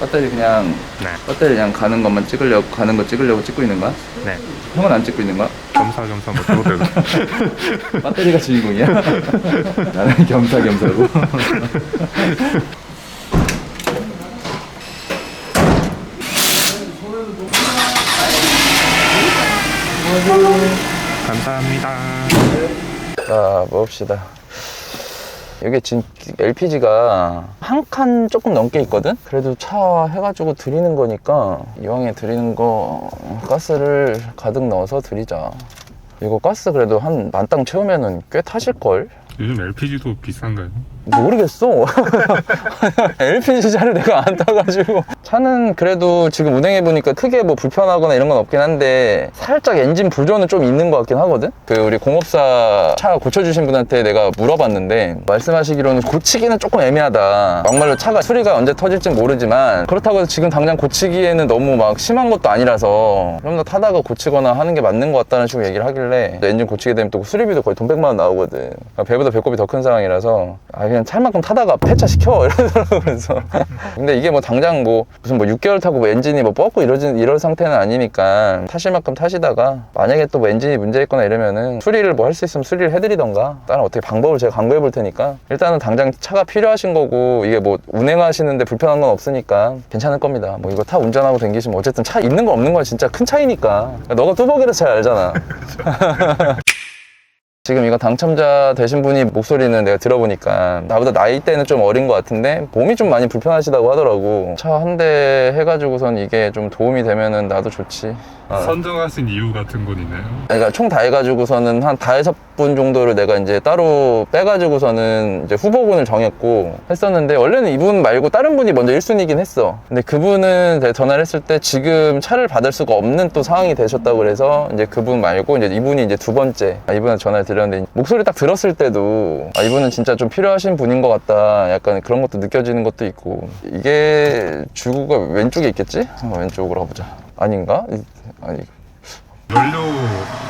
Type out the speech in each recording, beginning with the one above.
배터리 그냥 네. 배터리 그냥 가는 것만 찍으려고 가는 거 찍으려고 찍고 있는 거야? 네. 형은 안 찍고 있는 거야? 겸사겸사 뭐 되고. 배터리가 주인공이야? 나는 겸사겸사고. 감사합니다. 자, 먹읍시다. 이게 진 LPG가 한 칸 조금 넘게 있거든? 그래도 차 해가지고 드리는 거니까 이왕에 드리는 거 가스를 가득 넣어서 드리자. 이거 가스 그래도 한 만땅 채우면은 꽤 타실걸? 요즘 LPG도 비싼가요? 모르겠어. LPG 차를 내가 안 타가지고. 차는 그래도 지금 운행해보니까 크게 뭐 불편하거나 이런 건 없긴 한데 살짝 엔진 부조는 좀 있는 것 같긴 하거든? 그 우리 공업사 차 고쳐주신 분한테 내가 물어봤는데 말씀하시기로는 고치기는 조금 애매하다. 막말로 차가 수리가 언제 터질지 모르지만 그렇다고 해서 지금 당장 고치기에는 너무 막 심한 것도 아니라서 좀 더 타다가 고치거나 하는 게 맞는 것 같다는 식으로 얘기를 하길래 엔진 고치게 되면 또 수리비도 거의 돈 100만 원 나오거든. 그러니까 배보다 배꼽이 더 큰 상황이라서 아 그냥 찰만큼 타다가 폐차 시켜! 이러더라고 그래서. 근데 이게 뭐 당장 뭐 무슨 뭐 6개월 타고 뭐 엔진이 뭐 뻗고 이러진 이럴 상태는 아니니까 타실 만큼 타시다가 만약에 또 뭐 엔진이 문제 있거나 이러면은 수리를 뭐 할 수 있으면 수리를 해드리던가. 다른 어떻게 방법을 제가 강구해 볼 테니까. 일단은 당장 차가 필요하신 거고 이게 뭐 운행하시는데 불편한 건 없으니까 괜찮을 겁니다. 뭐 이거 타 운전하고 댕기시면 어쨌든 차 있는 거 없는 건 진짜 큰 차이니까. 너가 뚜벅이라서 잘 알잖아 지금 이거 당첨자 되신 분이 목소리는 내가 들어보니까 나보다 나이대는 좀 어린 것 같은데 몸이 좀 많이 불편하시다고 하더라고 차 한 대 해가지고선 이게 좀 도움이 되면은 나도 좋지 어. 선정하신 이유 같은 건 있나요? 그러니까 총 다 해가지고서는 한 다여섯 분 정도를 내가 이제 따로 빼가지고서는 이제 후보군을 정했고 했었는데 원래는 이분 말고 다른 분이 먼저 1순위긴 했어. 근데 그분은 전화를 했을 때 지금 차를 받을 수가 없는 또 상황이 되셨다고 그래서 이제 그분 말고 이제 이분이 이제 두 번째 아, 이분한테 전화를 드렸는데 목소리 딱 들었을 때도 아, 이분은 진짜 좀 필요하신 분인 것 같다. 약간 그런 것도 느껴지는 것도 있고 이게 주구가 왼쪽에 있겠지? 한번 왼쪽으로 가보자. 아닌가? 이- 아니 연료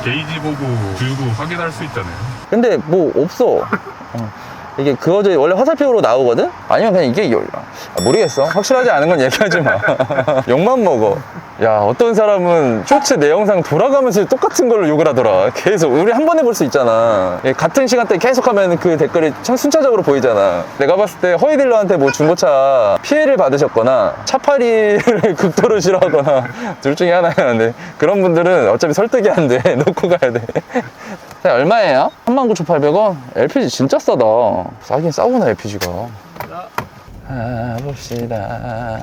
게이지 보고 주유구 확인할 수 있잖아요. 근데 뭐 없어. 어. 이게 그거저 원래 화살표로 나오거든? 아니면 그냥 이게 열- 아, 모르겠어. 확실하지 않은 건 얘기하지 마. 욕만 먹어. 야 어떤 사람은 쇼츠 내 영상 돌아가면서 똑같은 걸로 욕을 하더라. 계속 우리 한 번에 볼 수 있잖아. 예, 같은 시간대 계속 하면 그 댓글이 참 순차적으로 보이잖아. 내가 봤을 때 허위 딜러한테 뭐 중고차 피해를 받으셨거나 차파리를 극도로 싫어하거나 둘 중에 하나야. 근데 그런 분들은 어차피 설득이 안 돼. 놓고 가야 돼. 자, 얼마예요? 39,800원? LPG 진짜 싸다. 싸긴 싸구나, LPG가. 아, 봅시다.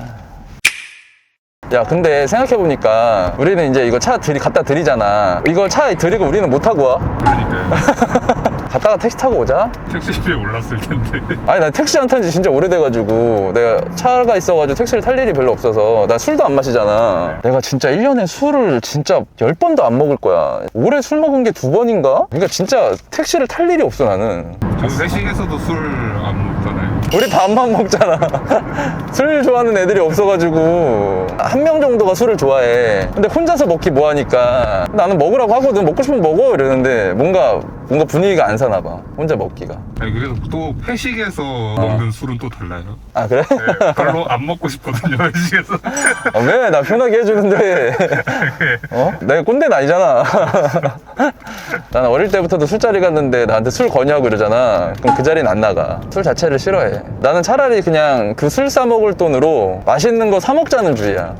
야, 근데 생각해보니까 우리는 이제 이거 차 들이, 갖다 드리잖아. 이거 차에 드리고 우리는 못 타고 와. 그러니까요. 갔다가 택시 타고 오자. 택시비에 올랐을 텐데. 아니, 나 택시 안 탄 지 진짜 오래돼가지고 내가 차가 있어가지고 택시를 탈 일이 별로 없어서 나 술도 안 마시잖아. 내가 진짜 1년에 술을 진짜 10번도 안 먹을 거야. 올해 술 먹은 게 두 번인가? 그러니까 진짜 택시를 탈 일이 없어, 나는. 저 회식에서도 술 안 먹잖아요. 우리 밥만 먹잖아. 술 좋아하는 애들이 없어가지고 한 명 정도가 술을 좋아해. 근데 혼자서 먹기 뭐하니까 나는 먹으라고 하거든. 먹고 싶으면 먹어 이러는데 뭔가 뭔가 분위기가 안 사나 봐. 혼자 먹기가. 아니 그래서 또 회식에서 먹는 술은 또 달라요. 아 그래? 네, 별로 안 먹고 싶거든요 회식에서. 아, 왜? 나 편하게 해주는데. 어? 내가 꼰대는 아니잖아. 나는 어릴 때부터도 술자리 갔는데 나한테 술 권유하고 이러잖아. 그럼 그 자리는 안 나가. 술 자체를 싫어해. 나는 차라리 그냥 그술 싸먹을 돈으로 맛있는 거 사 먹자는 주의야.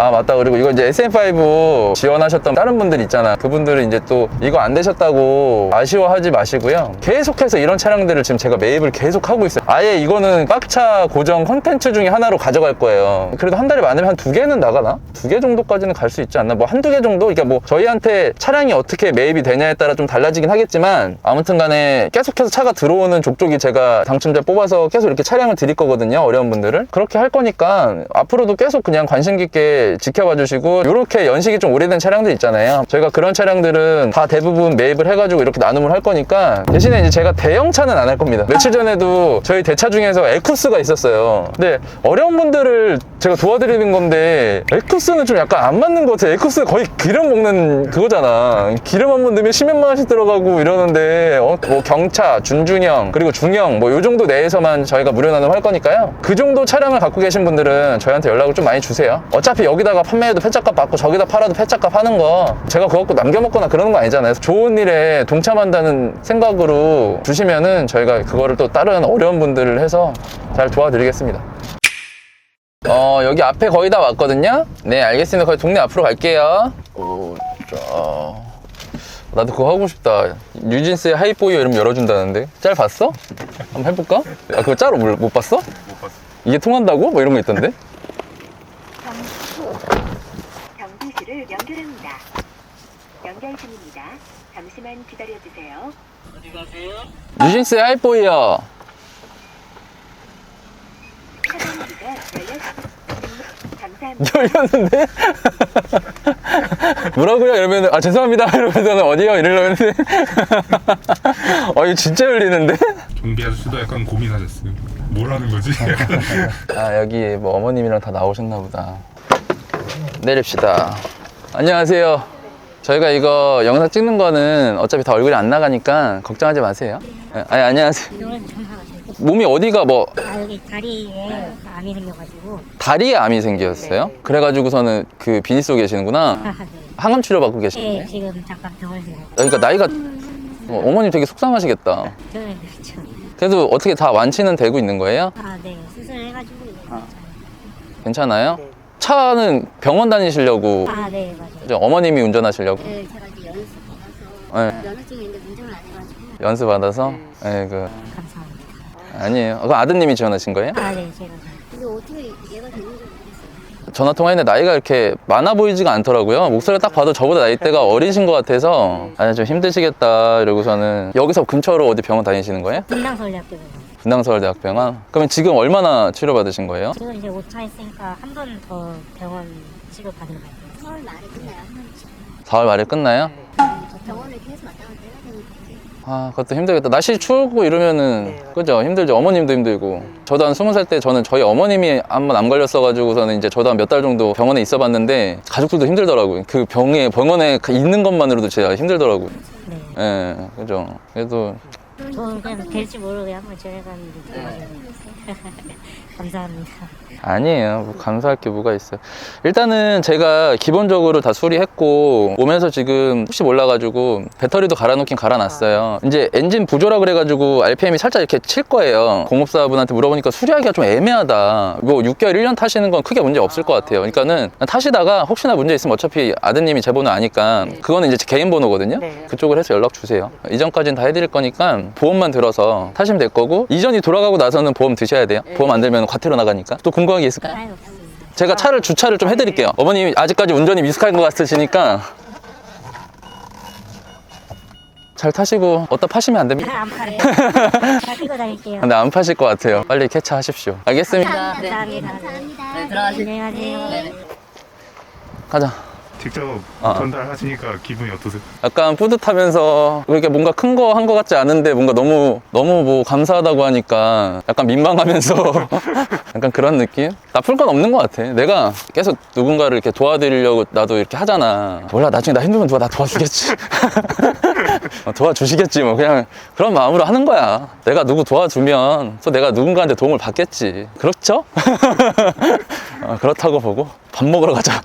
아 맞다. 그리고 이거 이제 SM5 지원하셨던 다른 분들 있잖아. 그분들은 이제 또 이거 안 되셨다고 아쉬워하지 마시고요. 계속해서 이런 차량들을 지금 제가 매입을 계속 하고 있어요. 아예 이거는 빡차 고정 컨텐츠 중에 하나로 가져갈 거예요. 그래도 한 달에 많으면 한 두 개는 나가나? 두 개 정도까지는 갈 수 있지 않나? 뭐 한두 개 정도? 그러니까 뭐 저희한테 차량이 어떻게 매입이 되냐에 따라 좀 달라지긴 하겠지만 아무튼 간에 계속해서 차가 들어오는 족족이 제가 당첨자 뽑아서 계속 이렇게 차량을 드릴 거거든요. 어려운 분들을. 그렇게 할 거니까 앞으로도 계속 그냥 관심 깊게 지켜봐 주시고 이렇게 연식이 좀 오래된 차량들 있잖아요. 저희가 그런 차량들은 다 대부분 매입을 해가지고 이렇게 나눔을 할 거니까 대신에 이제 제가 대형 차는 안 할 겁니다. 며칠 전에도 저희 대차 중에서 에쿠스가 있었어요. 근데 어려운 분들을 제가 도와드리는 건데 에쿠스는 좀 약간 안 맞는 것 같아요. 에쿠스 거의 기름 먹는 그거잖아. 기름 한 번 넣으면 10몇만 원씩 들어가고 이러는데 어, 뭐 경차, 준중형 그리고 중형 뭐 요 정도 내에서만 저희가 무료 나눔 할 거니까요. 그 정도 차량을 갖고 계신 분들은 저희한테 연락을 좀 많이 주세요. 어차피 여기 다가 판매해도 폐차값 받고 저기다 팔아도 폐차값 하는 거 제가 그거 갖고 남겨먹거나 그러는 거 아니잖아요. 좋은 일에 동참한다는 생각으로 주시면은 저희가 그거를 또 다른 어려운 분들을 해서 잘 도와드리겠습니다. 어, 여기 앞에 거의 다 왔거든요? 네, 알겠습니다. 거의 동네 앞으로 갈게요. 오, 자. 나도 그거 하고 싶다. 뉴진스의 하이보이 이름 열어준다는데. 짤 봤어? 한번 해볼까? 아, 그거 못, 못 봤어? 못 봤어. 이게 통한다고? 뭐 이런 거 있던데? 경비실을 연결합니다. 연결 중입니다. 잠시만 기다려주세요. 뉴진스의 하이보이요. 차단기가 열렸습니다. 감사합니다. 열렸는데? 뭐라고요? 이러면, 아, 죄송합니다. 이러면서는 어디요? 이러려고 했는데. 아, 이거 진짜 열리는데? 경비 아저씨도 약간 고민하셨어요. 뭘 하는 거지? 아 여기 뭐 어머님이랑 다 나오셨나 보다 내립시다 안녕하세요 저희가 이거 영상 찍는 거는 어차피 다 얼굴이 안 나가니까 걱정하지 마세요. 예, 아니 안녕하세요. 병원 몸이 어디가 뭐? 아 여기 다리에 암이 생겨가지고. 다리에 암이 생겼어요? 그래가지고서는 그 비니 쏘고 계시는구나? 아, 네. 항암 치료 받고 네 계시는데 지금 잠깐 병원에서 나왔어요. 그러니까 나이가 어, 어머님 되게 속상하시겠다. 저는 그렇죠. 그래도 어떻게 다 완치는 되고 있는 거예요? 아 네 수술해가지고. 이제 괜찮아요? 차는 병원 다니시려고 아 네 맞아요 이제 어머님이 운전하시려고 네 제가 이제 연습 네. 면허증이 있는데 운전을 안 해가지고 연습 받아서 예, 그 감사합니다 아니에요. 그 아드님이 지원하신 거예요? 아 네 제가 근데 어떻게 얘가 됐는지 모르겠어요 전화 통화했는데 나이가 이렇게 많아 보이지가 않더라고요. 목소리 딱 봐도 저보다 나이대가 어리신 것 같아서 아니 좀 힘드시겠다 이러고서는 여기서 근처로 어디 병원 다니시는 거예요? 분당서울대학교에서 분당서울대학병원. 그러면 지금 얼마나 치료 받으신 거예요? 지금 이제 5차 했으니까 한 번 더 병원 치료 받으러 갈게요 서울 말에 끝나요 한 번씩 4월 말에 끝나요? 병원을 계속 왔다 갔다 해야 되니까 아, 그것도 힘들겠다. 날씨 추우고 이러면은, 그죠? 힘들죠. 어머님도 힘들고. 저도 한 스무 살 때 저는 저희 어머님이 한 번 암 걸렸어가지고서는 이제 저도 한 몇 달 정도 병원에 있어 봤는데, 가족들도 힘들더라고요. 그 병에, 병원에 있는 것만으로도 진짜 힘들더라고요. 네 예, 그죠. 그래도, 저는 그냥 될지 모르고 한번 전해봤는데 도와줘요 감사합니다 아니에요. 뭐 감사할 게 뭐가 있어요. 일단은 제가 기본적으로 다 수리했고, 오면서 지금 혹시 몰라가지고, 배터리도 갈아놓긴 갈아놨어요. 이제 엔진 부조라 그래가지고, RPM이 살짝 이렇게 칠 거예요. 공업사분한테 물어보니까 수리하기가 좀 애매하다. 뭐 6개월, 1년 타시는 건 크게 문제 없을 것 같아요. 그러니까는 타시다가 혹시나 문제 있으면 어차피 아드님이 제 번호 아니까, 그거는 이제 제 개인 번호거든요. 그쪽을 해서 연락 주세요. 이전까지는 다 해드릴 거니까, 보험만 들어서 타시면 될 거고, 이전이 돌아가고 나서는 보험 드셔야 돼요. 보험 안 들면 과태료 나가니까. 또 궁금한 게 있을까요? 아유 없습니다 제가 차를 주차를 좀 해드릴게요. 어머님이 아직까지 운전이 미숙한 것 같으시니까 잘 타시고 어디다 파시면 안 됩니다. 안 팔아요 다 끼고 다닐게요 근데 안 파실 것 같아요. 빨리 캐차하십시오. 알겠습니다. 감사합니다. 네, 들어가세요. 안녕하세요. 가자. 직접 아. 전달하시니까 기분이 어떠세요? 약간 뿌듯하면서 그렇게 뭔가 큰 거한것 같지 않은데 뭔가 너무 너무 뭐 감사하다고 하니까 약간 민망하면서 약간 그런 느낌? 나쁠 건 없는 것 같아. 내가 계속 누군가를 이렇게 도와드리려고 나도 이렇게 하잖아. 몰라 나중에 나 힘들면 누가 나 도와주겠지. 어, 도와주시겠지 뭐 그냥 그런 마음으로 하는 거야. 내가 누구 도와주면 또 내가 누군가한테 도움을 받겠지. 그렇죠? 어, 그렇다고 보고 밥 먹으러 가자.